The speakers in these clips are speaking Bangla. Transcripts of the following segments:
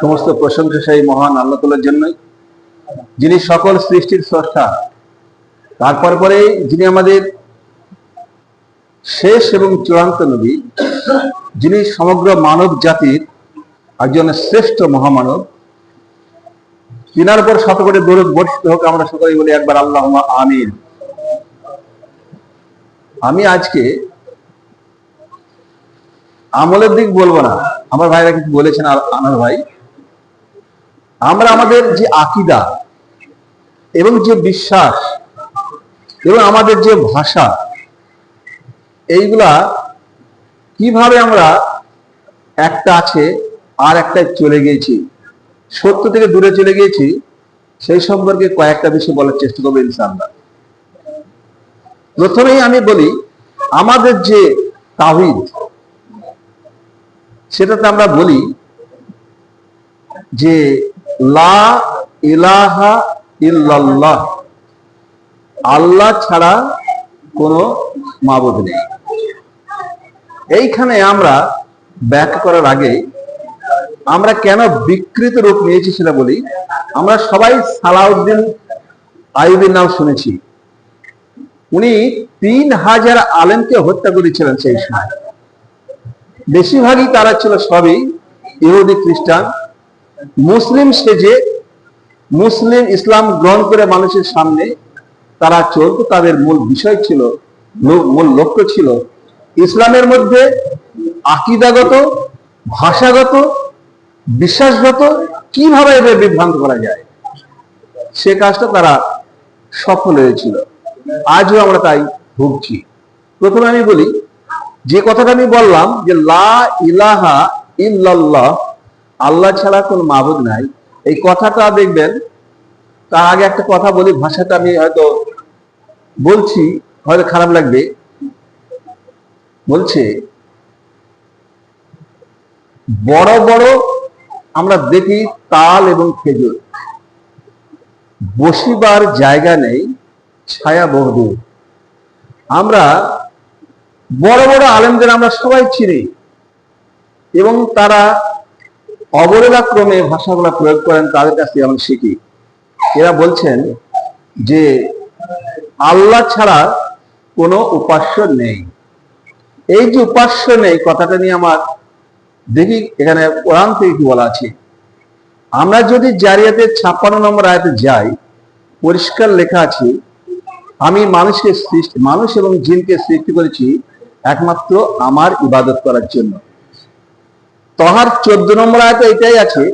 সমস্ত প্রশংসা সেই মহান আল্লাহ জন্যই। যিনি সকল সৃষ্টির স্রষ্টা, তারপর পরে যিনি আমাদের শেষ এবং চূড়ান্ত নবী, যিনি সমগ্র মানব জাতির একজন শ্রেষ্ঠ মহামানব তিনার উপর শত করে দরুদ বর্ষিত হোক, আমরা সকলেই বলি একবার আল্লাহ আমিন। আমি আজকে আমলের দিক বলব না, আমার ভাইরা কিছু বলেছেন, আর আনার ভাই। আমরা আমাদের যে আকিদা এবং যে বিশ্বাস এবং আমাদের যে ভাষা, এইগুলা কীভাবে আমরা একটা আছে আর একটা চলে গিয়েছি সত্য থেকে দূরে চলে গিয়েছি, সেই সম্পর্কে কয়েকটা বিষয় বলার চেষ্টা করব ইনশাআল্লাহ। প্রথমেই আমি বলি, আমাদের যে তাহিদ সেটাতে আমরা বলি যে, লা ইলাহা ইল্লাল্লাহ, আল্লাহ ছাড়া কোনো মাবুদ নেই। এইখানে আমরা ব্যাখ্যা করার আগে আমরা কেন বিকৃত রূপ নিয়েছি সেটা বলি। আমরা সবাই সালাউদ্দিন আইবির নাম শুনেছি। উনি তিন হাজার আলেমকে হত্যা করেছিলেন সেই সময়। বেশিরভাগই তারা ছিল সবই ইহুদি খ্রিস্টান। মুসলিম সেজে মুসলিম ইসলাম গ্রহণ করে মানুষের সামনে তারা চলত। তাদের মূল বিষয় ছিল, মূল লক্ষ্য ছিল ইসলামের মধ্যে আকিদাগত, ভাষাগত বিশ্বাসগত কীভাবে এদের বিভ্রান্ত করা যায়? সে কাজটা তারা সফল হয়েছিল। আজও আমরা তাই ভুগছি। প্রথমে আমি বলি, যে কথাটা আমি বললাম যে, লা ইলাহা ইল্লাল্লাহ, আল্লাহ ছাড়া কোন মাবুদ নাই। এই কথাটা দেখবেন, তার আগে একটা কথা বলি, ভাষাটা আমি হয়তো বলছি, হয়তো খারাপ লাগবে। বলছে, বড় বড় আমরা দেখি তাল এবং খেজুর। বসিবার জায়গা নেই, ছায়া বহুদূর আমরা বড় বড় আলেমদের আমরা সবাই চিনি এবং তারা অবহেলা ক্রমে ভাষাগুলো প্রয়োগ করেন, তাদের কাছ থেকে আমরা শিখি। এরা বলছেন যে আল্লাহ ছাড়া কোনো উপাস্য নেই। এই যে উপাস্য নেই, কথাটা নিয়ে আমার দেখি এখানে কোরআন থেকে কি বলা আছে। আমরা যদি জারিয়াতে ছাপ্পান্ন নম্বর আয়াতে যাই, পরিষ্কার লেখা আছে, আমি মানুষকে সৃষ্টি, মানুষ এবং জিনকে সৃষ্টি করেছি একমাত্র আমার ইবাদত করার জন্য। তহার চোদ্দ নম্বর আয়তে এটাই আছে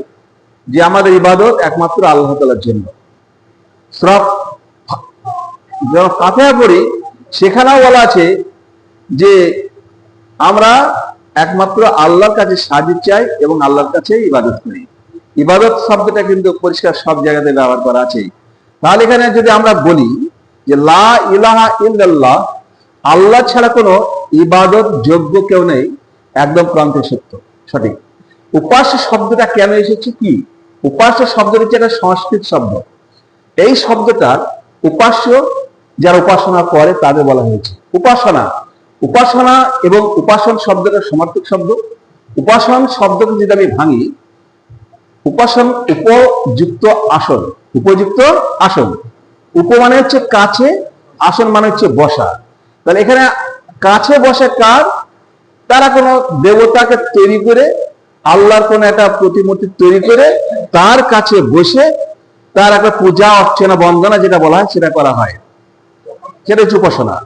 যে আমাদের ইবাদত একমাত্র আল্লাহ তালার জন্য। সব যখন পড়ি, সেখানেও বলা আছে যে আমরা একমাত্র আল্লাহর কাছে সাহায্য চাই এবং আল্লাহর কাছে ইবাদত করি। ইবাদত শব্দটা কিন্তু পরিষ্কার সব জায়গাতে ব্যবহার করা আছে। তাহলে এখানে যদি আমরা বলি যে, লা ইলাহা ইল্লাল্লাহ, আল্লাহ ছাড়া কোনো ইবাদত যোগ্য কেউ নেই, একদম প্রান্তে সত্য, সঠিক। উপাস্য শব্দটা কেন এসেছে কি? উপাস্য শব্দটা হচ্ছে একটা সংস্কৃত শব্দ। এই শব্দটা উপাস্য, যারা উপাসনা করে তাদের বলা হয়েছে। উপাসনা উপাসনা এবং উপাসন শব্দটা সমার্থক শব্দ। উপাসন শব্দকে যদি আমি ভাঙি, উপাসন উপযুক্ত আসন। উপযুক্ত আসন। উপ মানে হচ্ছে কাছে, আসন মানে হচ্ছে বসা। তাহলে এখানে কাছে বসে কার? তারা কোনো দেবতাকে তৈরি করে আল্লাহর কোন একটা প্রতিমূর্তি তৈরি করে, তার কাছে বসে তার একটা পূজা, অর্চনা, বন্দনা যেটা বলা হয়, সেটা করা হয়। সেটা হচ্ছে উপাসনা।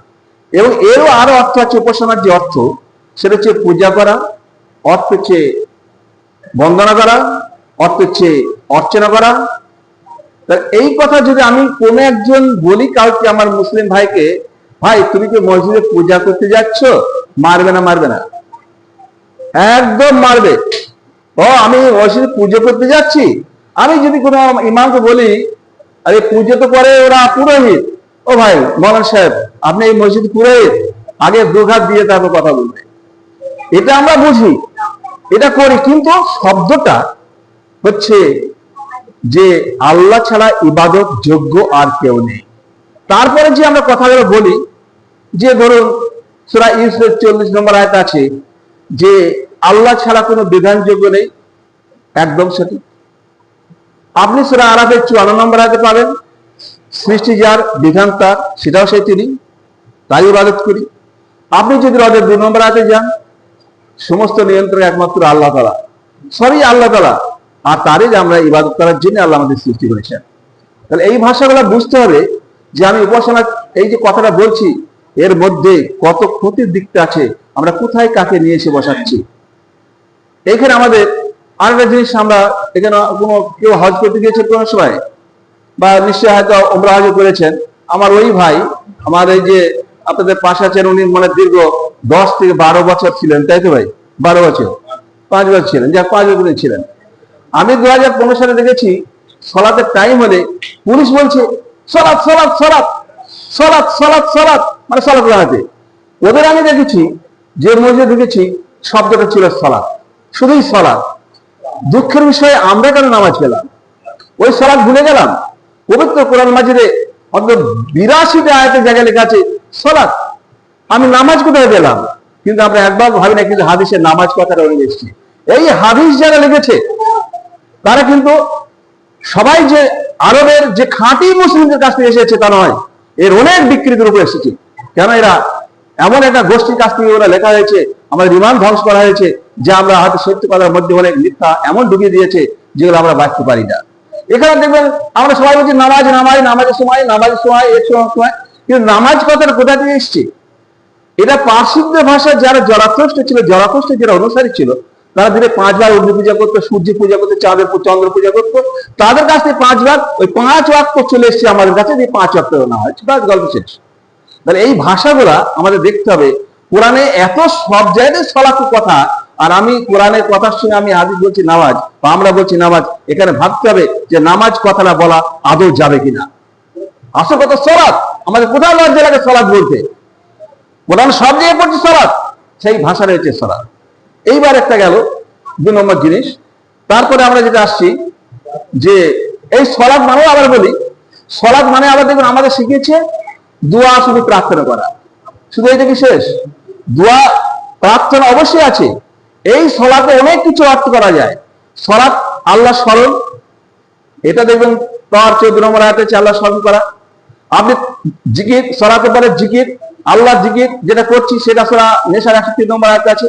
এবং এরও আরও অর্থ আছে, উপাসনার যে অর্থ, সেটা হচ্ছে পূজা করা, অর্থ হচ্ছে বন্দনা করা, অর্থ হচ্ছে অর্চনা করা। এই কথা যদি আমি কোন একজন বলি কাউকে, আমার মুসলিম ভাইকে, ভাই, তুমি কি মসজিদে পূজা করতে যাচ্ছ? মারবে না মারবে না। একদম মারবে। ও, আমি মসজিদে পুজো করতে যাচ্ছি? আমি যদি কোনো ইমামকে বলি, আরে, পুজো তো করে ওরা পুরোহিত। ও ভাই, মলান সাহেব, আপনি এই মসজিদ পুরোহিত আগে দুঘাত দিয়ে তারপর কথা বলবেন এটা আমরা বুঝি, এটা করি, কিন্তু শব্দটা হচ্ছে যে আল্লাহ ছাড়া ইবাদত যোগ্য আর কেউ নেই। তারপরে যে আমরা কথাগুলো বলি, যে ধরুন, সুরা ইউসুফের চল্লিশ নম্বর আয়াত আছে, যে আল্লাহ ছাড়া কোনো বিধানযোগ্য নেই, একদম সঠিক। আপনি সুরা আরাফের চুয়ান্ন নম্বর আয়াতে পাবেন। সৃষ্টি যার বিধান তার, সেটাও সেই তিনি। তাই ইবাদত করি। আপনি যদি রজের দুই নম্বর আয়াতে যান, সমস্ত নিয়ন্ত্রণ একমাত্র আল্লাহ তালা সবই আল্লাহ তালা আর তারই আমরা ইবাদত করার জন্য আল্লাহ আমাদের সৃষ্টি করেছেন। তাহলে এই ভাষাগুলো বুঝতে হবে যে আমি উপাসনা, এই যে কথাটা বলছি, এর মধ্যে কত ক্ষতির দিকটা আছে, আমরা কোথায় কাকে নিয়ে এসে বসাচ্ছি? এখানে আমাদের আরেকটা জিনিস আমরা, এখানে কোনো কেউ হজ করতে গিয়েছে কোনো সময়? বা নিশ্চয়ই হয়তো ওমরা হজ করেছেন। আমার ওই ভাই, আমার এই যে আপনাদের পাশে আছেন উনি মানে দীর্ঘ দশ থেকে বারো বছর ছিলেন, তাই তো ভাই? বারো বছর। পাঁচ বছর ছিলেন, যাক, পাঁচ বছর ছিলেন। আমি দু হাজার পনেরো সালে দেখেছি, সলাতের টাইম হলে পুলিশ বলছে, সলাৎ সলাৎ সলাৎ সলাৎ সলাৎ সলাৎ। মানে সলাৎ লাগাতে ওদের আমি দেখেছি, যে মসজিদে দেখেছি শব্দটা ছিল সলাৎ। শুধুই সলাৎ। দুঃখের বিষয়ে আমরা কেন নামাজ পেলাম? ওই সলাৎ ভুলে গেলাম? পবিত্র কোরআন মাজিদে অন্তত বিরাশিটা আয়তের জায়গায় লেখা আছে, সলাৎ। আমি নামাজ কোথায় পেলাম? কিন্তু আমরা একবার ভাবি না, কিন্তু হাদিসের নামাজ কথাটা উঠে এসেছি। এই হাদিস যারা লিখেছে, তারা কিন্তু সবাই যে আরবের যে খাঁটি মুসলিমদের কাছ থেকে এসেছে তা নয়, এর অনেক বিকৃতির উপর এসেছে। কেন এরা এমন একটা গোষ্ঠীর কাছ থেকে ওরা লেখা হয়েছে, আমাদের বিমান ধ্বংস করা হয়েছে, যে আমরা হয়তো সত্যি কথার মধ্যে অনেক মিথ্যা এমন ঢুকিয়ে দিয়েছে, যেগুলো আমরা বাঁচতে পারি না। এখানে দেখবেন আমরা সবাই বলছি, নামাজ নামাজ, নামাজের সময় নামাজের সময়, এর সময় কিন্তু নামাজ কথাটা কোথা থেকে এসছে? এটা পার্শ্বিকদের ভাষা যারা জরাথষ্ট ছিল জরাথষ্ট যারা অনুসারী ছিল, তারা দিনে পাঁচবার অগ্নি পূজা করতো, সূর্য পূজা করতো, চাঁদের চন্দ্র পূজা করতো। তাদের কাছ থেকে পাঁচবার, ওই পাঁচ ওয়াক্ত চলে এসছে আমাদের কাছে, যে পাঁচ ওয়াক্ত না হয় বাস, গল্প শেষ। তাহলে এই ভাষাগুলা আমাদের দেখতে হবে। কোরআনে এত সব জায়গায় সলাকি কথা আর আমি কোরআনের কথার সঙ্গে আমি আদি বলছি, নামাজ, বা আমরা বলছি নামাজ, এখানে ভাবতে হবে যে নামাজ কথাটা বলা আদৌ যাবে কিনা। আসল কথা সলাৎ। আমাদের কোথাও লজ্জা লাগে সলাৎ বলতে। কোরআন সব জায়গায় পড়ছে সলাৎ। সেই ভাষা রয়েছে সলাৎ। এইবার একটা গেল, দু নম্বর জিনিস। তারপরে আমরা যেটা আসছি, যে এই সলাৎ মানে আবার বলি, সলাৎ মানে আবার দেখুন আমাদের শিখিয়েছে দোয়া শুধু প্রার্থনা করা। শুধু এইটা কি শেষ? দোয়া, প্রার্থনা অবশ্যই আছে। এই সলাতে অনেক কিছু অর্থ করা যায়। সলাৎ আল্লাহ স্মরণ, এটা দেখবেন তার চোদ্দ নম্বর আছে আল্লাহ স্মরণ করা। আপনি জিকির, সলাতে পারে জিকির, আল্লাহ জিকির যেটা করছি সেটা সরা নেশার একশো তিন নম্বর আয়াতে আছে।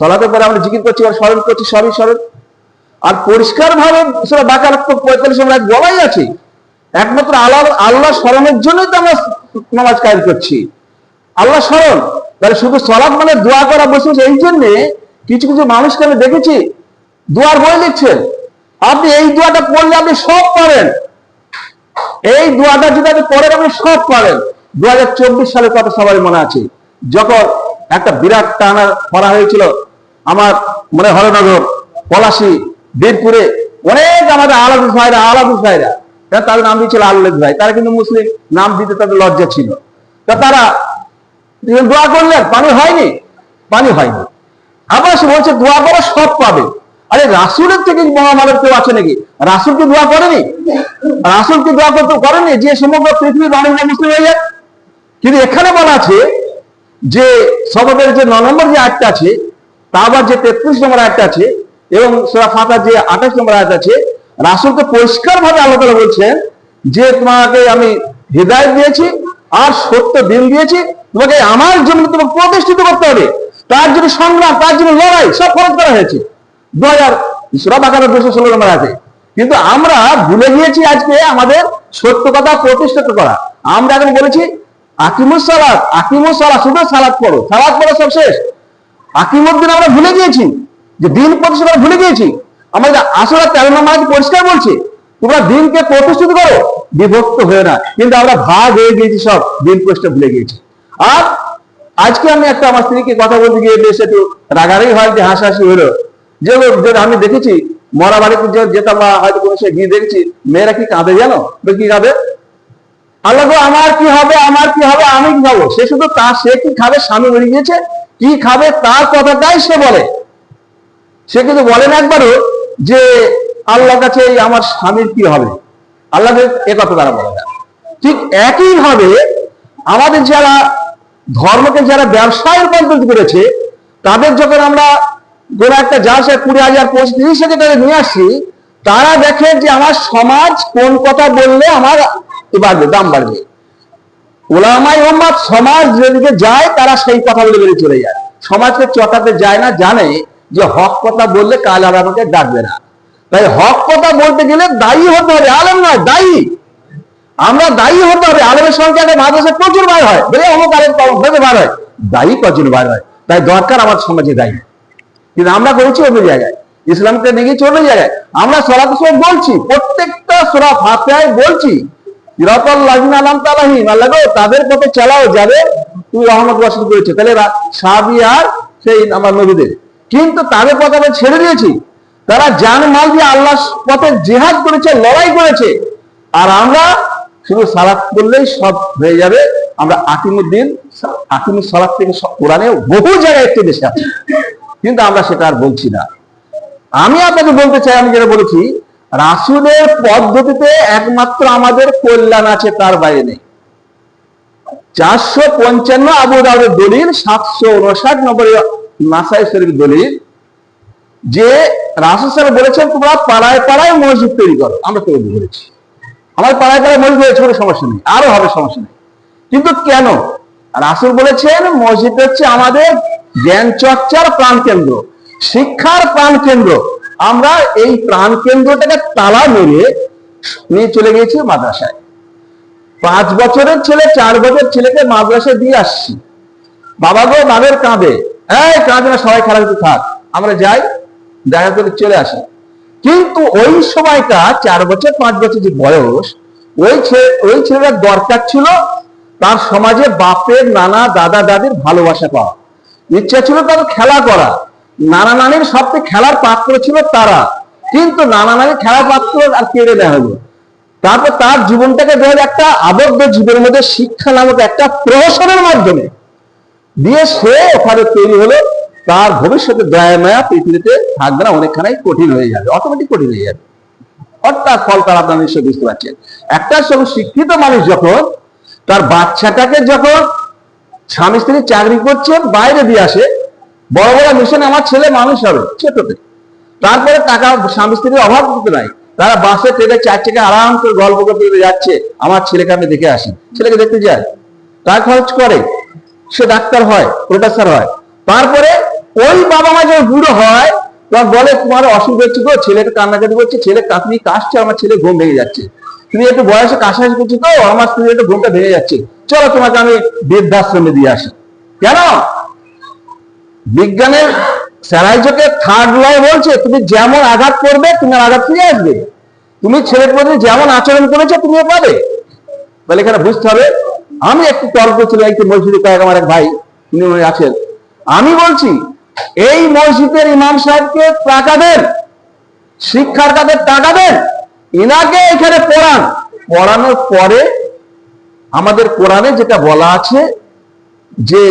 সলাতে পরে আমরা জিকির করছি আর স্মরণ করছি, সবই স্মরণ। আর পরিষ্কার ভাবে সেটা বাকার পঁয়তাল্লিশ নম্বর বলাই আছে, একমাত্র আল্লাহ আল্লাহ স্মরণের জন্যই তো আমরা নামাজ কাজ করছি। আল্লাহ স্মরণ, তাহলে শুধু সলাৎ মানে দোয়া করা বসে, এই জন্যে কিছু কিছু মানুষকে আমি দেখেছি, দোয়ার বই লিখছেন আপনি এই দোয়াটা পড়লে আপনি সব পারেন এই দোয়াটা যদি আপনি পড়েন, আপনি সব পারেন দু সালের কথা সবাই মনে আছে। যখন একটা বিরাট টানা করা হয়েছিল, আমার মনে হরনগর, পলাশি, বীরপুরে, অনেক আমাদের আলাদা ভাইরা আলাদা ভাইরা তাদের নাম দিয়েছিল আল্লাহ ভাই। তারা কিন্তু মুসলিম, নাম দিতে তাদের লজ্জা ছিল। তা তারা দোয়া করলেন, পানি হয়নি পানি হয়নি। আবার সে বলছে, দোয়া করো সব পাবে। আরে রাসুলের থেকে মহামানব কেউ আছে নাকি? রাসুল কি দোয়া করেনি? রাসুল কি দোয়া করতে করেনি যে সমগ্র পৃথিবীর মানুষরা মুসলিম হয়ে যায় কিন্তু এখানে বলা আছে যে সবকের যে ন নম্বর যে আয়টা আছে তা আবার যে তেত্রিশ নম্বর আয়টা আছে এবং সোরা ফাঁকা যে আঠাশ নম্বর আয়াত আছে, রাসুলকে পরিষ্কার ভাবে আল্লাহ তাআলা বলছেন যে, তোমাকে আমি হৃদায়ত দিয়েছি আর সত্য দিন দিয়েছি। তোমাকে আমার জন্য তোমাকে প্রতিষ্ঠিত করতে হবে। তার জন্য সংগ্রাম, তার জন্য লড়াই, সব খরচ করা হয়েছে। দু হাজার সুরা বাকানো দুশো ষোলো নম্বর আছে। কিন্তু আমরা ভুলে গিয়েছি আজকে আমাদের সত্য কথা প্রতিষ্ঠিত করা। আমরা এখন বলেছি, আকিমুস সালাদ আকিমুস সালাদ শুধু সালাদ পড়ো। সালাদ পড়ো সব শেষ। আকিমুদ্দিন আমরা ভুলে গিয়েছি, যে দিন প্রতিষ্ঠা ভুলে গিয়েছি। আমাদের আসলে তেরো নম্বর আয়াত পরিষ্কার বলছে, তোমরা দিনকে প্রতিষ্ঠিত করো, বিভক্ত হয়ে না। কিন্তু আমরা ভাগ হয়ে গিয়েছি সব, দিন প্রতিষ্ঠা ভুলে গিয়েছি। আর আজকে আমি একটা আমার স্ত্রীকে কথা বলতে গিয়ে বেশ একটু রাগারাগি হয় যে হাসাহাসি হলো। যে আমি দেখেছি, মরা বাড়িতে যেতাম বা হয়তো কোনো সে গিয়ে দেখেছি, মেয়েরা কি কাঁদে জানো? কি কাঁদে? আল্লাহ আমার কি হবে? আমার কি হবে? আমি কি খাব? সে শুধু তার সে কি খাবে? স্বামী মরে গিয়েছে, কি খাবে? তার কথাটাই সে বলে। সে কিন্তু বলেন একবারও যে আল্লাহর কাছে এই আমার স্বামীর কি হবে? আল্লাহকে এ কথা তারা বলে না। ঠিক একই ভাবে আমাদের যারা ধর্মকে যারা ব্যবসায় রূপান্তরিত করেছে, তাদের যখন আমরা কোনো একটা যা সে কুড়ি হাজার, পঁচিশ, তিরিশ হাজার নিয়ে আসি, তারা দেখে যে আমার সমাজ কোন কথা বললে আমার বাড়বে, দাম বাড়বে। ওলামাই মোহাম্মদ সমাজ যেদিকে যায়, তারা সেই কথা বলে বেরিয়ে চলে যায়। সমাজকে চটাতে যায় না, জানে যে হক কথা বললে কাল আর আমাকে ডাকবে না। তাই হক কথা বলতে গেলে দায়ী হতে হবে, আলম নয়, দায়ী। আমরা দায়ী হতে হবে। আলেমের সংখ্যা মাদ্রাসা প্রচুর বার হয়। বলে বেঁধে বার হয়। দায়ী প্রচুর বার হয়? তাই দরকার আমার সমাজে দায়ী। কিন্তু আমরা করেছি অন্য জায়গায়। ইসলামকে গেছি অন্য জায়গায়। আমরা সরাতে সময় বলছি, প্রত্যেকটা সোরা ফাতেহায় বলছি তাদের পথে চালাও, যাবে তুই রহমত বসত করেছে। তাহলে সাহাবী আর সেই আমার নবীদের। কিন্তু তাদের পথে আমরা ছেড়ে দিয়েছি। তারা জান মাল দিয়ে আল্লাহ পথে জেহাদ করেছে, লড়াই করেছে। আর আমরা শুধু সালাত করলেই সব হয়ে যাবে। আমরা আকিমুদ্দিন আকিমুস সালাত থেকে কোরআনে বহু জায়গায় একটু বেশি আছে। কিন্তু আমরা সেটা আর বলছি না। আমি আপনাকে বলতে চাই, আমি যেটা বলেছি, রাসুলের পদ্ধতিতে একমাত্র আমাদের কল্যাণ আছে, তার বাইরে নেই। চারশো পঞ্চান্ন আবু দাউদের দলিল, সাতশো উনষাট নম্বরে নাসাই শরীফ দলিল, যে রাসুল বলেছেন, তোমরা পাড়ায় পাড়ায় মসজিদ তৈরি করো। আমরা তৈরি করেছি আমার পাড়ায় পাড়ায় মসজিদ হয়েছে, কোনো সমস্যা নেই, আরও হবে সমস্যা নেই। কিন্তু কেন? রাসুল বলেছেন, মসজিদ হচ্ছে আমাদের জ্ঞান চর্চার প্রাণ কেন্দ্র, শিক্ষার প্রাণ কেন্দ্র। আমরা এই প্রাণ কেন্দ্রটাকে তালা মেরে নিয়ে চলে গিয়েছি মাদ্রাসায়। পাঁচ বছরের ছেলে, চার বছর ছেলেকে মাদ্রাসায় দিয়ে আসছি। বাবা গো বাবের কাঁদে এই কাঁদে না, সবাই খেলা থাক। আমরা যাই, দেখা করে চলে আসি। কিন্তু ওই সময়টা চার বছর, পাঁচ বছর যে বয়স, ওই ছেলে, ওই ছেলেটার দরকার ছিল তার সমাজে বাপের, নানা, দাদা, দাদির ভালোবাসা পাওয়া। ইচ্ছা ছিল তার খেলা করা। নানা নানির সবচেয়ে খেলার পাত্র ছিল তারা। কিন্তু নানা নানির খেলার পাত্র আর কেড়ে নেওয়া হলো। তারপর তার জীবনটাকে ধরে একটা আবদ্ধ জীবনের মধ্যে শিক্ষা নামক একটা প্রহসনের মাধ্যমে। দিয়ে সে ওখানে তৈরি হলো তার ভবিষ্যতে দয়া মায়া পৃথিবীতে থাকবে না অনেকখানাই কঠিন হয়ে যাবে অটোমেটিক কঠিন হয়ে যাবে। অর্থাৎ ফল তার আপনার নিশ্চয় বুঝতে পারছেন। একটা সব শিক্ষিত মানুষ যখন, তার বাচ্চাটাকে যখন স্বামী স্ত্রী চাকরি করছে, বাইরে দিয়ে আসে, বড় বড় মিশনে আমার ছেলে মানুষ হবে ছোটতে তারপরে টাকা স্বামী স্ত্রীর অভাব করতে নাই। তারা বাসে ট্রেনে চার চাকা আরাম করে গল্প করতে যাচ্ছে, আমার ছেলেকে আমি দেখে আসি ছেলেকে দেখতে যায় তার খরচ করে। সে ডাক্তার হয় প্রফেসর হয়। তারপরে ওই বাবা মা যখন বুড়ো হয় তখন বলে, তোমার অসুখ হচ্ছে গো ছেলেটা কান্নাকাটি করছে, ছেলে কাঁপনি কাশছে, আমার ছেলে ঘুম ভেঙে যাচ্ছে। তুমি একটু বয়সে কাশাকাশি করছ তো, আমার স্ত্রী একটু ঘুমটা ভেঙে যাচ্ছে। চলো তোমাকে আমি বৃদ্ধাশ্রমে দিয়ে আসি। কেন? বিজ্ঞানের স্যারাইজকে থার্ড ল বলছে, তুমি যেমন আঘাত করবে, তুমি আঘাত ফিরে আসবে। তুমি ছেলের প্রতি যেমন আচরণ করেছ, তুমিও পাবে। তাহলে এখানে বুঝতে হবে, আমি একটু তর্ক ছিল, একটি মসজিদে কয়েক আমার এক ভাই, উনি আছেন। আমি বলছি এই মসজিদের ইমাম সাহেবকে টাকা দেন শিক্ষার কাছে টাকা দেন ইনাকে এখানে পড়ান। পড়ানোর পরে আমাদের কোরআনে যেটা বলা আছে যে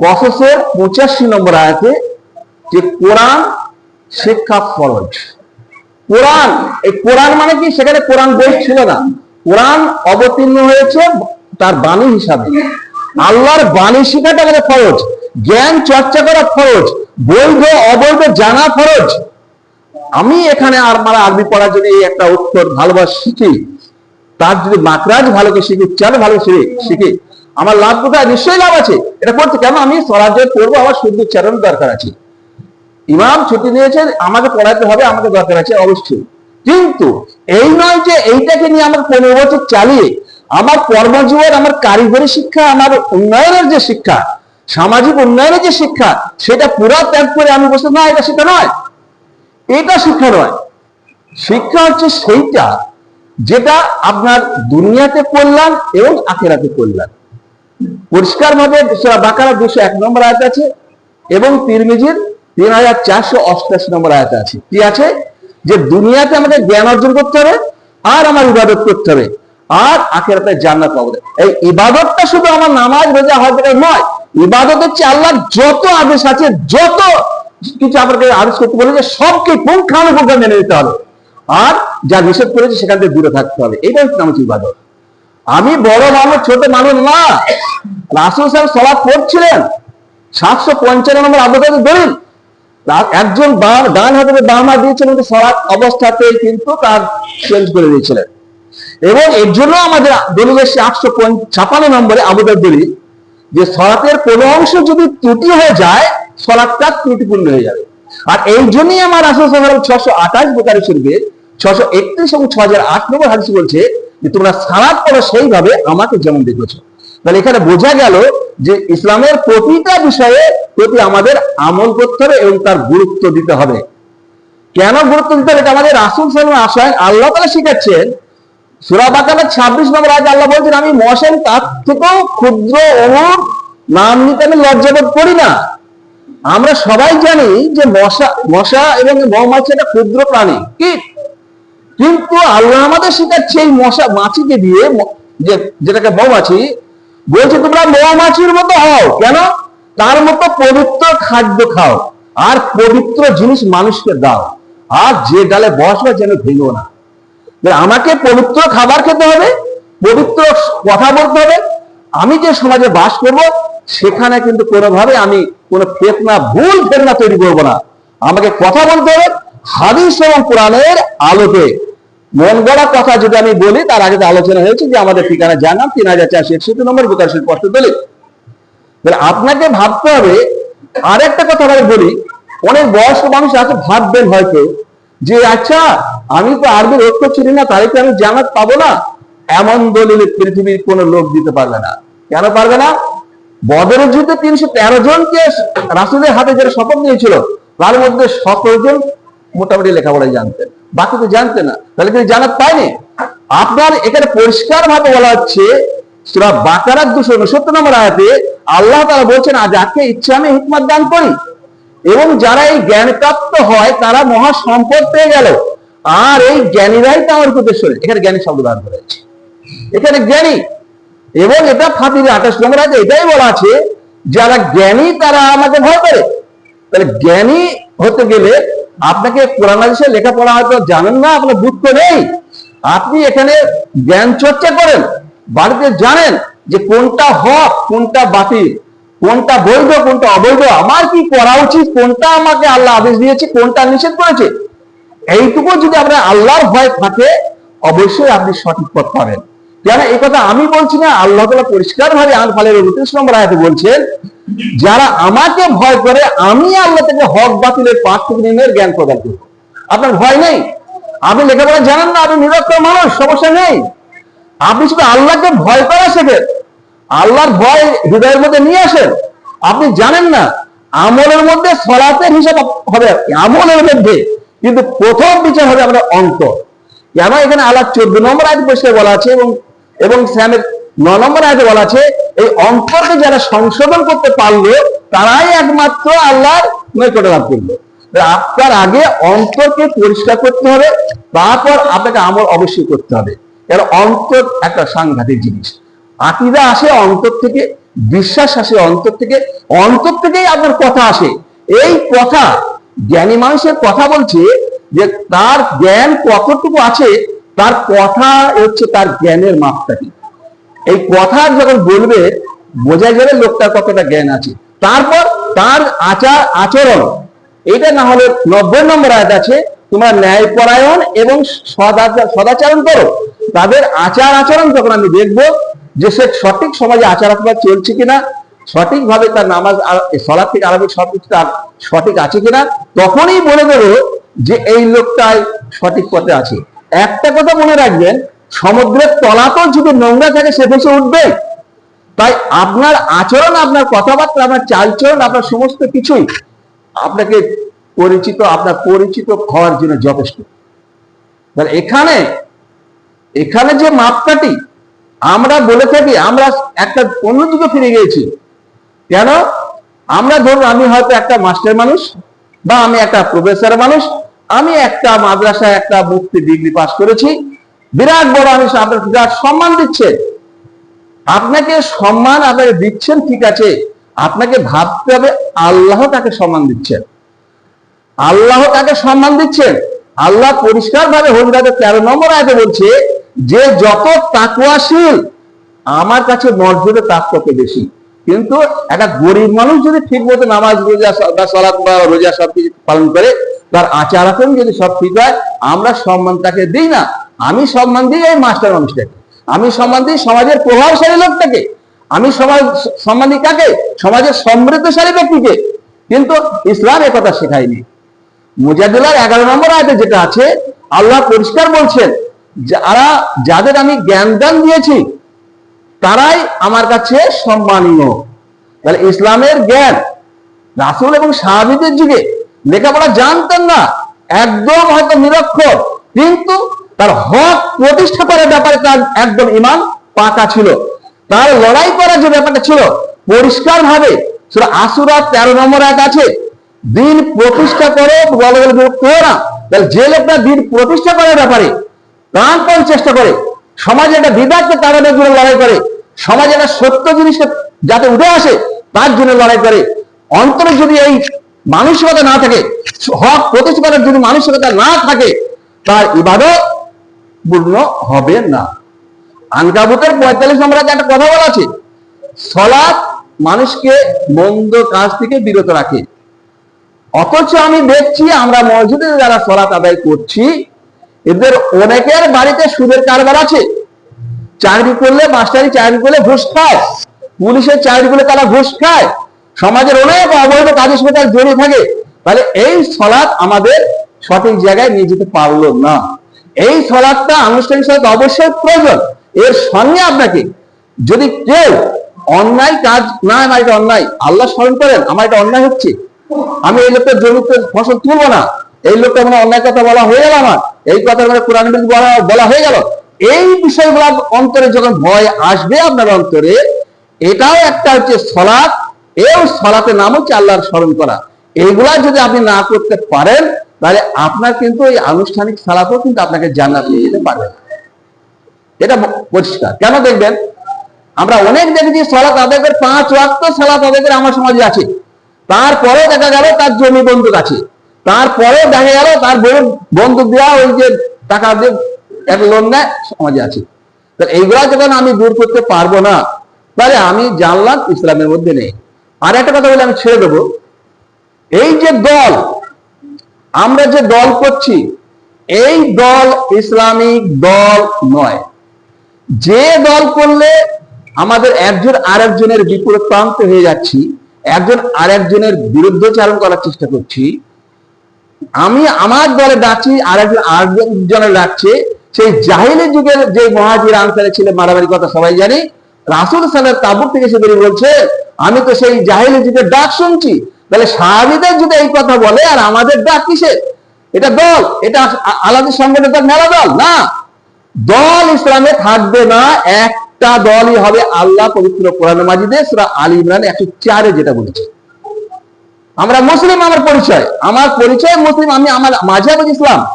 কসসের পঁচাশি নম্বর আয়াতে যে কোরআন, শিক্ষা, ফরজ। কোরআন, এই কোরআন মানে কি? সেখানে কোরআন বই ছিল না। কোরআন অবতীর্ণ হয়েছে তার বাণী হিসাবে। আল্লাহর বাণী শেখাটা আমাদের ফরজ। জ্ঞান চর্চা করা ফরজ, বৈধ, অবৈধ জানা ফরজ। আমি এখানে আর মানে আরবি পড়ার যদি এই একটা উত্তর ভালোবাসা শিখি। তার যদি মাকরাজ ভালো করে শিখি চাল ভালো শিখি শিখি, আমার লাভ কোথায়? নিশ্চয়ই লাভ আছে। এটা করতে কেন? আমি স্বরাজ্যে পড়ব, আমার শুদ্ধ উচ্চারণ দরকার আছে। ইমাম ছুটি নিয়েছেন, আমাকে পড়াতে হবে, আমাকে দরকার আছে অবশ্যই। কিন্তু এই নয় যে এইটাকে নিয়ে আমার পনেরো বছর চালিয়ে, আমার কর্মজীবন, আমার কারিগরি শিক্ষা, আমার উন্নয়নের যে শিক্ষা সামাজিক উন্নয়নের যে শিক্ষা, সেটা পুরো ত্যাগ করে আমি বসে, না, এটা শিক্ষা নয়। এটা শিক্ষা নয়। শিক্ষা হচ্ছে সেইটা যেটা আপনার দুনিয়াতে কল্যাণ এবং আখেরাতে কল্যাণ। পরিষ্কার ভাবে বাকারা দুশো এক নম্বর আয়াত আছে এবং তিরমিজির তিন হাজার চারশো অষ্টাশি নম্বর আয়াত আছে। কি আছে? যে দুনিয়াতে আমাকে জ্ঞান অর্জন করতে হবে আর আমার ইবাদত করতে হবে আর আখেরাতে জান্নাত পাবো। এই ইবাদতটা শুধু আমার নামাজ, রোজা, হজ নয় ইবাদত হচ্ছে আল্লাহর যত আদেশ আছে, যত কিছু আপনাকে আদেশ করতে বলে যে সবকে পুঙ্খানুপুঙ্খ মেনে নিতে হবে। আর যা নিষেধ করেছে সেখান থেকে দূরে থাকতে হবে। এটাই হচ্ছে নামাজ ইবাদত। আমি বড় মানুষ, ছোট মানুষ না। রাসুল সাহেব সলাপ পড়ছিলেন। সাতশো পঞ্চান্ন নম্বর আবহাওয়া দলিল। একজন বাম ডান হাতে বাম দিয়েছিলেন সলাপ অবস্থাতেই কিন্তু তার চেঞ্জ করে দিয়েছিলেন। এবং এর জন্য আমাদের দলিল এসছে আটশো ছাপান্ন নম্বরে আবুদার দলিল। যে সলাতের কোনো অংশ যদি ত্রুটি হয়ে যায় সলাপটা ত্রুটিপূর্ণ হয়ে যাবে। আর এই জন্যই আমার আসল সাধারণ ছশো আঠাশ বোকারি শরীফে ছশো একত্রিশ এবং ছ হাজার আট নম্বর হাদিস বলছে যে, তোমরা সালাদ করো সেইভাবে আমাকে যেমন দেখেছ। তাহলে এখানে বোঝা গেল যে ইসলামের প্রতিটা বিষয়ে প্রতি আমাদের আমল করতে হবে এবং তার গুরুত্ব দিতে হবে। কেন গুরুত্ব দিতে হবে? আমাদের রাসুল সালাম আশায় আল্লাহ তালা শিখাচ্ছেন সুরা বাকানা নম্বর আজ আল্লাহ বলছেন, আমি মশান তার থেকেও ক্ষুদ্র অনুর নাম নিতে আমি লজ্জাবোধ করি না। আমরা সবাই জানি যে মশা মশা এবং মৌমাছি একটা ক্ষুদ্র প্রাণী, কি? কিন্তু আল্লাহ আমাদের শেখাচ্ছে এই মশা, মাছিকে দিয়ে যে, যেটাকে মৌমাছি, বলছে, তোমরা মৌমাছির মতো হও। কেন? তার মতো পবিত্র খাদ্য খাও, আর পবিত্র জিনিস মানুষকে দাও, আর যে ডালে বসবে যেন ভেঙো না। আমাকে পবিত্র খাবার খেতে হবে, পবিত্র কথা বলতে হবে। আমি যে সমাজে বাস করব, সেখানে কিন্তু কোনোভাবে আমি কোনো ফেতনা, ভুল ফেতনা তৈরি করব না। আমাকে কথা বলতে হবে হাদিস এবং কোরআনের আলোকে। মন গড়া কথা যদি আমি বলি, তার আগে আলোচনা হয়েছে যে আমাদের ঠিকানা জানাম তিন হাজার চারশো একষট্টি নম্বর বিকাশের স্পষ্ট দলিল। তাহলে আপনাকে ভাবতে হবে, আরেকটা কথা আমি বলি, অনেক বয়স্ক মানুষ আছে, ভাববেন হয়তো যে আচ্ছা আমি তো আরবির ঐক্য চিনি না তাই তো আমি জানাত পাবো না? এমন দলিল পৃথিবীর কোন লোক দিতে পারবে না। কেন পারবে না? বদরের যুদ্ধে তিনশো তেরো জনকে রাসুলের হাতে যারা শপথ নিয়েছিল, তার মধ্যে সতেরো জন মোটামুটি লেখাপড়াই জানতেন, বাকি তো জানতেন না। তাহলে তিনি জানাত পায়নি? আপনার এখানে পরিষ্কার ভাবে বলা হচ্ছে, সুরা দুশো উনসত্তর নম্বর আয়াতে আল্লাহ তারা বলছেন, আজ যাকে ইচ্ছা আমি হিকমত দান করি। এবং যারা এই জ্ঞান প্রাপ্ত হয়, তারা মহা সম্পদ পেয়ে গেল। আর এই জ্ঞানীরাই তো আমার উপদেশ্বরে এখানে জ্ঞানী শব্দ ব্যবহার করা হয়েছে। এখানে জ্ঞানী। এবং এটা ফাতির আঠাশ নম্বর আছে এটাই বলা আছে, যারা জ্ঞানী, তারা আমাকে ভয় করে। তাহলে জ্ঞানী হতে গেলে আপনাকে কোরআন হাদিসে লেখাপড়া হয়তো জানেন না, আপনার দুঃখ নেই। আপনি এখানে জ্ঞান চর্চা করেন, বাড়িতে জানেন যে কোনটা হক, কোনটা বাতিল। কোনটা বৈধ, কোনটা অবৈধ? আমার কি করা উচিত? কোনটা আমাকে আল্লাহ আদেশ দিয়েছে? কোনটা নিষেধ করেছে? এইটুকু যদি আপনার আল্লাহর ভয় থাকে, অবশ্যই আপনি সঠিক পথ পাবেন। কেন এই কথা আমি বলছি না, আল্লাহ তালা পরিষ্কার ভাবে আনফালের উনত্রিশ নম্বর আয়াতে বলছেন, যারা আমাকে ভয় করে, আমি আল্লাহ থেকে হক বাতিলের পার্থক্য নির্ণয়ের জ্ঞান প্রদান করব। আপনার ভয় নেই? আপনি লেখাপড়া জানেন না, আপনি নিরক্ষর মানুষ, সমস্যা নেই। আপনি শুধু আল্লাহকে ভয় করা শেখেন। আল্লাহর ভয় হৃদয়ের মধ্যে নিয়ে আসেন। আপনি জানেন না, আমলের মধ্যে সলাতের হিসাব হবে, আমলের মধ্যে। কিন্তু প্রথম বিচার হবে আমাদের অন্তর কেন এখানে আল্লাহ চোদ্দ নম্বর আয়াত পরিষ্কার বলা আছে এবং এবং স্যামের ন নম্বর আয়াতে বলা আছে, এই অন্তরকে যারা সংশোধন করতে পারল, তারাই একমাত্র আল্লাহর নৈকট্য লাভ করল। আপনার আগে অন্তরকে পরিষ্কার করতে হবে, তারপর আপনাকে আমল অবশ্যই করতে হবে। এর অন্তর একটা সাংঘাতিক জিনিস। আকিদা আসে অন্তর থেকে, বিশ্বাস আসে অন্তর থেকে, অন্তর থেকেই আপনার কথা আসে। এই কথা, জ্ঞানী মানুষের কথা বলছে যে তার জ্ঞান কতটুকু আছে, তার কথা হচ্ছে তার জ্ঞানের মাপকাঠি এই কথা যখন বলবে বোঝা যাবে লোকটার কতটা জ্ঞান আছে। তারপর তার আচার, আচরণ, এটা না হলে নব্বই নম্বর আয়াত আছে, তোমরা ন্যায়পরায়ণ এবং সদাচার সদাচরণ করো। তাদের আচার, আচরণ যখন আমি দেখব যে সে সঠিক সমাজে আচার আচরণ চলছে কিনা, সঠিকভাবে তার নামাজ সলাদ থেকে আরবিক সবকিছু তার সঠিক আছে কিনা, তখনই বলে দেবো যে এই লোকটাই সঠিক পথে আছে। একটা কথা মনে রাখবেন, সমুদ্রের তলাতেও যদি নোংরা থাকে সে ভেসে উঠবে। তাই আপনার আচরণ, আপনার কথাবার্তা, আপনার চালচরণ আপনার সমস্ত কিছুই আপনাকে পরিচিত, আপনার পরিচিত হওয়ার জন্য যথেষ্ট। এখানে এখানে যে মাপকাঠি আমরা বলে থাকি, আমরা একটা অন্য যুগে ফিরে গিয়েছি। কেন? আমরা ধরুন, আমি হয়তো একটা মাস্টার মানুষ বা আমি একটা প্রফেসর মানুষ, আমি একটা মাদ্রাসায় একটা মুক্তি ডিগ্রি পাস করেছি। বিরাট বড় আমি আপনার সম্মান দিচ্ছে, আপনাকে সম্মান আপনাকে দিচ্ছেন, ঠিক আছে। আপনাকে ভাবতে হবে আল্লাহ তাকে সম্মান দিচ্ছেন। আল্লাহ তাকে সম্মান দিচ্ছেন? আল্লাহ পরিষ্কার ভাবে হজরাতে তেরো নম্বর আয়তে বলছে যে যত তাকুয়াশীল, আমার কাছে মর্যাদা তার তত বেশি। কিন্তু একটা গরিব মানুষ যদি ঠিক মতো নামাজ, রোজা, বা বা রোজা সব কিছু পালন করে, তার আচার আচরণ যদি সব ঠিক হয়, আমরা সম্মান তাকে দিই না। আমি সম্মান দিই এই মাস্টার মানুষটাকে। আমি সম্মান দিই সমাজের প্রভাবশালী লোকটাকে। আমি সমাজ, সম্মান দিই কাকে? সমাজের সমৃদ্ধশালী ব্যক্তিকে। কিন্তু ইসলাম একথা শেখায়নি। মুজাদুল্লাহ এগারো নম্বর আয়তে যেটা আছে, আল্লাহ পরিষ্কার বলছেন যারা, যাদের আমি জ্ঞান দান দিয়েছি, তারাই আমার কাছে সম্মানীয়। তাহলে ইসলামের জ্ঞান, রাসুল এবং সাহাবিদের যুগে লেখাপড়া জানতেন না, একদম হয়তো নিরক্ষর, কিন্তু তার হক প্রতিষ্ঠা করার ব্যাপারে তার একদম ইমান পাকা ছিল। তার লড়াই করার যে ব্যাপারটা ছিল পরিষ্কার ভাবে আসুরা তেরো নম্বর এক আছে, দিন প্রতিষ্ঠা করে বলে বিরক্ত না। তাহলে যে লোকটা দিন প্রতিষ্ঠা করার ব্যাপারে প্রাণপণ চেষ্টা করে। সমাজে একটা বিদাতকে তাড়ানোর জন্য লড়াই করে। সমাজে একটা সত্য জিনিসটা যাতে উঠে আসে, তার জন্য লড়াই করে। অন্তরে যদি এই মানসিকতা না থাকে, হক প্রতিষ্ঠা করার যদি মানসিকতা না থাকে, তার ইবাদত পূর্ণ হবে না। আনকাবুতের পঁয়তাল্লিশ নম্বর একটা কথা বলা আছে, সলাৎ মানুষকে মন্দ কাজ থেকে বিরত রাখে। অথচ আমি দেখছি আমরা মসজিদে যারা সলাৎ আদায় করছি এদের অনেকের বাড়িতে সুদের কারবার আছে। চাকরি করলে মাস্টারি, চাকরি করলে ঘুষ খায়। পুলিশের চাকরি করলে তারা ঘুষ খায়। সমাজের অনেক অবৈধ কাজের সাথে তারা জড়িয়ে থাকে। তাহলে এই সলাৎ আমাদের সঠিক জায়গায় নিয়ে যেতে পারল না। এই সলাৎটা আনুষ্ঠানিক সলাৎ অবশ্যই প্রয়োজন। এর সঙ্গে আপনাকে যদি কেউ অন্যায় কাজ না, আমার এটা অন্যায়, আল্লাহ স্মরণ করেন, আমার এটা অন্যায় হচ্ছে। আমি এই লোকটার জমিতে ফসল তুলবো না। এই লোকটা মানে অন্যায় কথা বলা হয়ে গেল আমার? এই কথা মানে কোরআন বলা বলা হয়ে গেল? এই বিষয়গুলো অন্তরে যখন ভয় আসবে আপনার অন্তরে, এটাও একটা হচ্ছে সলাৎ এও সলাতের নাম হচ্ছে আল্লাহর স্মরণ করা। এইগুলা যদি আপনি না করতে পারেন, তাহলে আপনার কিন্তু এই আনুষ্ঠানিক সালাতও কিন্তু আপনাকে জান্নাত নিয়ে যেতে পারবে। এটা পরিষ্কার। কেন দেখবেন? আমরা অনেক দেখেছি সালাত আদায় করে পাঁচ ওয়াক্ত সালাত আদায় করে আমার সমাজে আছে। তারপরে দেখা গেল তার জমি বন্দুক আছে। তারপরে দেখা গেল তার বউ বন্ধু দেওয়া ওই যে টাকা দিয়ে এক লোন নেয়, সমাজে আছে। এইগুলা যখন আমি দূর করতে পারব না, তাহলে আমি জানলাম ইসলামের মধ্যে নেই। আর একটা কথা বলে, আমি ছেড়ে দেবো। এই যে দল, আমরা যে দল করছি, এই দল ইসলামিক দল নয়। যে দল করলে আমাদের একজন আরেকজনের বিপরীত প্রান্ত হয়ে যাচ্ছি, একজন আরেকজনের বিরুদ্ধচারণ করার চেষ্টা করছি আমি আমার দলে ডাকছি আরেকজন আরেকজনের ডাকছে সেই জাহিলি যুগের যে মহাজির আনসারে ছিল মারামারি কথা সবাই জানি। রাসুল সালের তাবুক থেকে সে বেরিয়ে বলছে, আমি তো সেই জাহিলি যুগের ডাক শুনছি। তাহলে সাহাবিদের যদি এই কথা বলে, আর আমাদের ডাক কিসের? এটা দল, এটা আলাদা সংগঠনের দল, মেলা দল, না। দল ইসলামে থাকবে না, একটা দলই হবে আল্লাহ পবিত্র কোরআন মাজিদে, সুরা আলী ইমরান একশো চারে যেটা বলেছে। আমরা মুসলিম, আমার পরিচয়। আমার পরিচয় মুসলিম, আমি আমার মাঝে ইসলাম।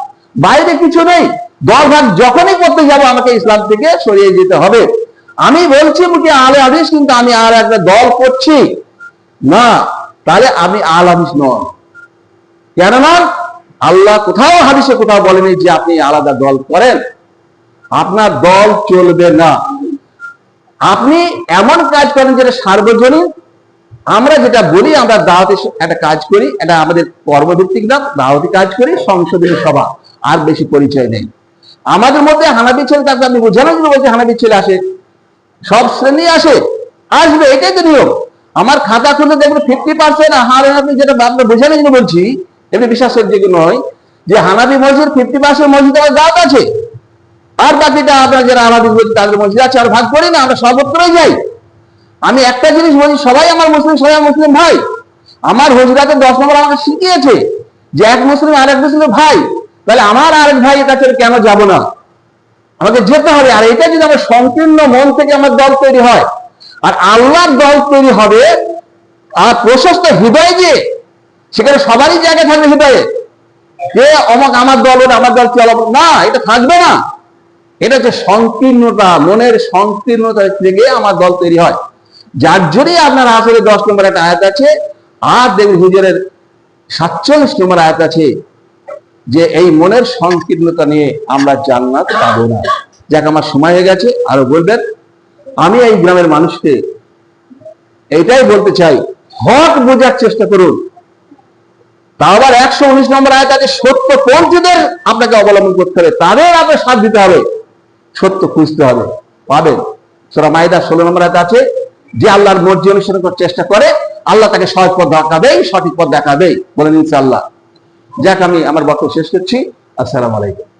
বাইরে কিছু নেই। দল ভাগ যখনই করতে যাব, আমাকে ইসলাম থেকে সরিয়ে যেতে হবে। আমি বলছি মুখে আলে হাদিস, কিন্তু আমি আর একটা দল করছি। না, তাহলে আমি আল হাদিস নন কেননা, আল্লাহ কোথাও হাদিসে কোথাও বলেনি যে আপনি আলাদা দল করেন। আপনার দল চলবে না। আপনি এমন কাজ করেন যেটা সার্বজনীন আমরা যেটা বলি, আমরা দাওয়াতি একটা কাজ করি, এটা আমাদের কর্মভিত্তিক না, দাওয়াতি কাজ করি, সংশোধনী সভা, আর বেশি পরিচয় নেই। আমাদের মধ্যে হানাবি ছেলে তাকে আমি বোঝানোর জন্য বলছি হানাবি ছেলে আসে, সব শ্রেণি আসে, আসবে, এটাই তো নিয়ম। আমার খাতা খুলে দেখবেন ফিফটি পার্সেন্ট হারে আপনি যেটা আপনার বোঝানোর জন্য বলছি, এমনি বিশ্বাসের দিকে নয়, যে হানাবি মসজিদ ফিফটি পার্সেন্ট মসজিদ আমার দাঁত আছে। আর বাকিটা আপনার যারা বলছি তাদের মসজিদ আছে আর ভাগ করি না, আমরা সর্বত্রই যাই। আমি একটা জিনিস বলি, সবাই আমার মুসলিম, সবাই মুসলিম ভাই। আমার হুজরাতে দশ নম্বর আমাকে শিখিয়েছে যে এক মুসলিম আর এক মুসলিম ভাই। তাহলে আমার আরেক ভাই কাছে কেন যাব না? আমাকে যেতে হবে। আর এটা যদি আমার সংকীর্ণ মন থেকে আমার দল তৈরি হয়, আর আল্লাহর দল তৈরি হবে, আর প্রশস্ত হৃদয় দিয়ে, সেখানে সবারই জায়গা থাকবে হৃদয়ে। কে অমক আমার দল, ওটা আমার দল চলো না, এটা থাকবে না। এটা হচ্ছে সংকীর্ণতা, মনের সংকীর্ণতা থেকে আমার দল তৈরি হয়। যার জন্যই আপনার আসলে দশ নম্বর একটা আয়াত আছে। আর দেখবেন হুজুরের সাতচল্লিশ নম্বর আয়াত আছে যে, এই মনের সংকীর্ণতা নিয়ে আমরা জান্নাত পাবো না। যাক, আমার সময় হয়ে গেছে, আরও বলবেন? আমি এই গ্রামের মানুষকে এটাই বলতে চাই, হক বোঝার চেষ্টা করুন। তা আবার একশো উনিশ নম্বর আয়াত আছে, সত্য পন্থীদের আপনাকে অবলম্বন করতে হবে, তাদের আপনার সাথ দিতে হবে, সত্য খুঁজতে হবে। পাবেন? সোরা মাইদা ষোলো নম্বর আয়াত আছে যে আল্লাহর মর্জি অনুসরণ করার চেষ্টা করে, আল্লাহ তাকে সহজ পথ দেখাবেই, সঠিক পথ দেখাবেই। বলেন ইনশাআল্লাহ। যাক, আমি আমার বক্তব্য শেষ করছি। আসসালামু আলাইকুম।